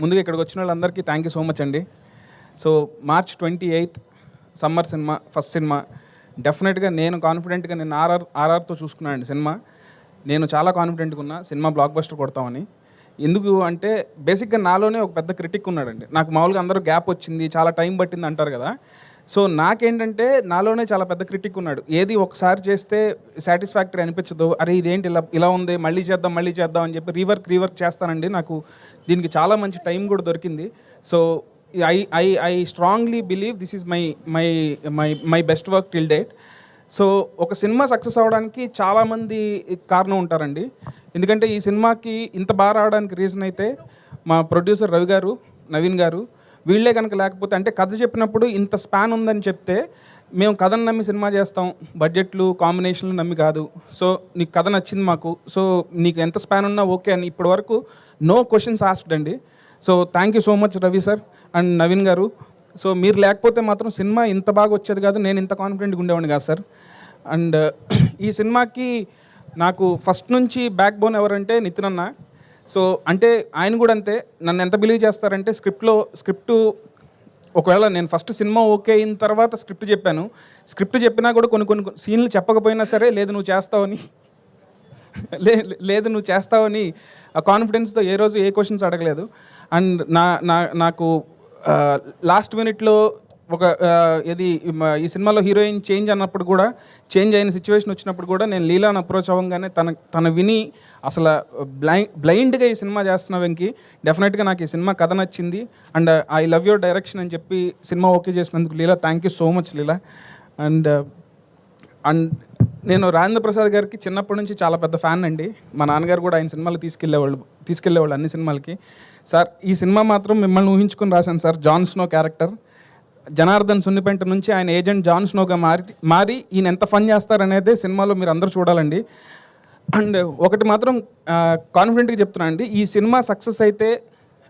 ముందుగా ఇక్కడికి వచ్చిన వాళ్ళందరికీ థ్యాంక్ యూ సో మచ్ అండి. So March twenty eighth summer cinema first cinema డెఫినెట్గా నేను కాన్ఫిడెంట్గా నేను ఆర్ఆర్ ఆర్ఆర్తో చూసుకున్నాను అండి సినిమా నేను చాలా కాన్ఫిడెంట్గా ఉన్నా సినిమా బ్లాక్ బస్టర్ కొడతామని. ఎందుకు అంటే బేసిక్గా నాలోనే ఒక పెద్ద క్రిటిక్ ఉన్నాడండి. నాకు మామూలుగా అందరూ గ్యాప్ వచ్చింది చాలా టైం పట్టింది అంటారు కదా. సో నాకేంటంటే నాలోనే చాలా పెద్ద క్రిటిక్ ఉన్నాడు. ఏది ఒకసారి చేస్తే సాటిస్ఫాక్టరీ అనిపించదు. అరే ఇదేంటి ఇలా ఇలా ఉంది మళ్ళీ చేద్దాం మళ్ళీ చేద్దాం అని చెప్పి రీవర్క్ రీవర్క్ చేస్తానండి నాకు. దీనికి చాలా మంచి టైం కూడా దొరికింది. So I I I strongly believe this is my my my my best work till date. So ఒక సినిమా సక్సెస్ అవ్వడానికి చాలామంది కారణం ఉంటారండి. ఎందుకంటే ఈ సినిమాకి ఇంత బాగా రావడానికి రీజన్ అయితే మా ప్రొడ్యూసర్ రవి గారు నవీన్ గారు వీళ్ళే కనుక లేకపోతే అంటే కథ చెప్పినప్పుడు ఇంత స్పాన్ ఉందని చెప్తే మేము కథను నమ్మి సినిమా చేస్తాం. బడ్జెట్లు కాంబినేషన్లు నమ్మి కాదు. సో నీకు కథ నచ్చింది మాకు. సో నీకు ఎంత స్పాన్ ఉన్నా ఓకే అని ఇప్పటి వరకు నో క్వశ్చన్స్ ఆస్క్డ్ అండి. So thank you so much Ravi sir and Naveen garu. So మీరు లేకపోతే మాత్రం సినిమా ఇంత బాగా వచ్చేది కాదు. నేను ఇంత కాన్ఫిడెంట్గా ఉండేవాడిని కాదు సార్. అండ్ ఈ సినిమాకి నాకు ఫస్ట్ నుంచి బ్యాక్ బోన్ ఎవరంటే నితిన్ అన్న. సో అంటే ఆయన కూడా అంతే. నన్ను ఎంత బిలీవ్ చేస్తారంటే స్క్రిప్ట్లో స్క్రిప్ట్ ఒకవేళ నేను ఫస్ట్ సినిమా ఓకే అయిన తర్వాత స్క్రిప్ట్ చెప్పాను. స్క్రిప్ట్ చెప్పినా కూడా కొన్ని కొన్ని సీన్లు చెప్పకపోయినా సరే లేదు నువ్వు చేస్తావని లే లేదు నువ్వు చేస్తావని ఆ కాన్ఫిడెన్స్తో ఏ రోజు ఏ క్వశ్చన్స్ అడగలేదు. అండ్ నా నా నాకు లాస్ట్ మినిట్లో ఒక ఇది ఈ సినిమాలో హీరోయిన్ చేంజ్ అన్నప్పుడు కూడా చేంజ్ అయిన సిచ్యువేషన్ వచ్చినప్పుడు కూడా నేను లీలాని అప్రోచ్ అవ్వగానే తన తను విని అసలు బ్లైండ్ బ్లైండ్గా ఈ సినిమా చేస్తున్న వెంకి డెఫినెట్గా నాకు ఈ సినిమా కథ నచ్చింది. And I love your direction అని చెప్పి సినిమా ఓకే చేసినందుకు Leela thank you so much Leela. And and నేను రాజేంద్ర ప్రసాద్ గారికి చిన్నప్పటి నుంచి చాలా పెద్ద ఫ్యాన్ అండి. మా నాన్నగారు కూడా ఆయన సినిమాలు తీసుకెళ్ళేవాళ్ళు తీసుకెళ్ళేవాళ్ళు అన్ని సినిమాలకి. సార్ ఈ సినిమా మాత్రం మిమ్మల్ని ఊహించుకొని రాశాను sir John Snow character. Janardhan Sunnipenta నుంచి ఆయన ఏజెంట్ జాన్ స్నోగా మారి మారి ఈయన ఎంత ఫన్ చేస్తారనేది సినిమాలో మీరు అందరూ చూడాలండి. అండ్ ఒకటి మాత్రం కాన్ఫిడెంట్గా చెప్తున్నా అండి ఈ సినిమా సక్సెస్ అయితే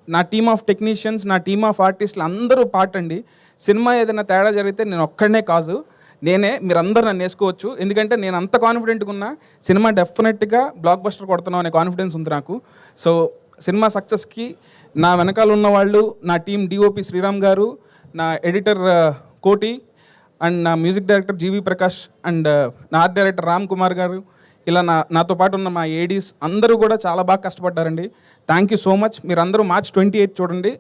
నా టీమ్ ఆఫ్ టెక్నీషియన్స్ నా టీమ్ ఆఫ్ ఆర్టిస్టులు అందరూ పార్ట్ అండి. సినిమా ఏదైనా తేడా జరిగితే నేను ఒక్కడనే కాదు నేనే మీరందరూ నన్ను వేసుకోవచ్చు. ఎందుకంటే నేను అంత కాన్ఫిడెంట్గా ఉన్నా సినిమా డెఫినెట్గా బ్లాక్ బస్టర్ కొడుతున్నాం అనే కాన్ఫిడెన్స్ ఉంది నాకు. సో సినిమా సక్సెస్కి నా వెనకాల ఉన్న వాళ్ళు నా టీం డిఓపి శ్రీరామ్ గారు నా ఎడిటర్ కోటి అండ్ నా music director GV Prakash and నా ఆర్ట్ డైరెక్టర్ రామ్ కుమార్ గారు. ఇలా నా నాతో పాటు ఉన్న మా ఏడీస్ అందరూ కూడా చాలా బాగా కష్టపడ్డారండి. థ్యాంక్ యూ సో మచ్ మీరు అందరూ మార్చ్ ట్వంటీ ఎయిత్ చూడండి.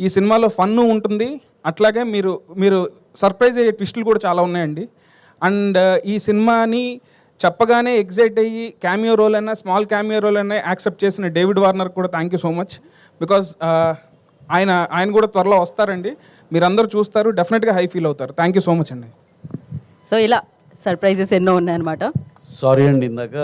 ఈ సినిమాలో ఫన్ను ఉంటుంది. అట్లాగే మీరు మీరు సర్ప్రైజ్ అయ్యే ట్విస్టులు కూడా చాలా ఉన్నాయండి. అండ్ ఈ సినిమాని చెప్పగానే ఎగ్జైట్ అయ్యి క్యామియో రోల్ అయినా స్మాల్ క్యామియో రోల్ అయినా యాక్సెప్ట్ చేసిన డేవిడ్ వార్నర్ కూడా thank you so much because ఆయన ఆయన కూడా త్వరలో వస్తారండి. మీరందరూ చూస్తారు డెఫినెట్గా హై ఫీల్ అవుతారు. థ్యాంక్ యూ సో మచ్ అండి. సో ఇలా సర్ప్రైజెస్ ఎన్నో ఉన్నాయన్నమాట. సారీ అండి ఇందాక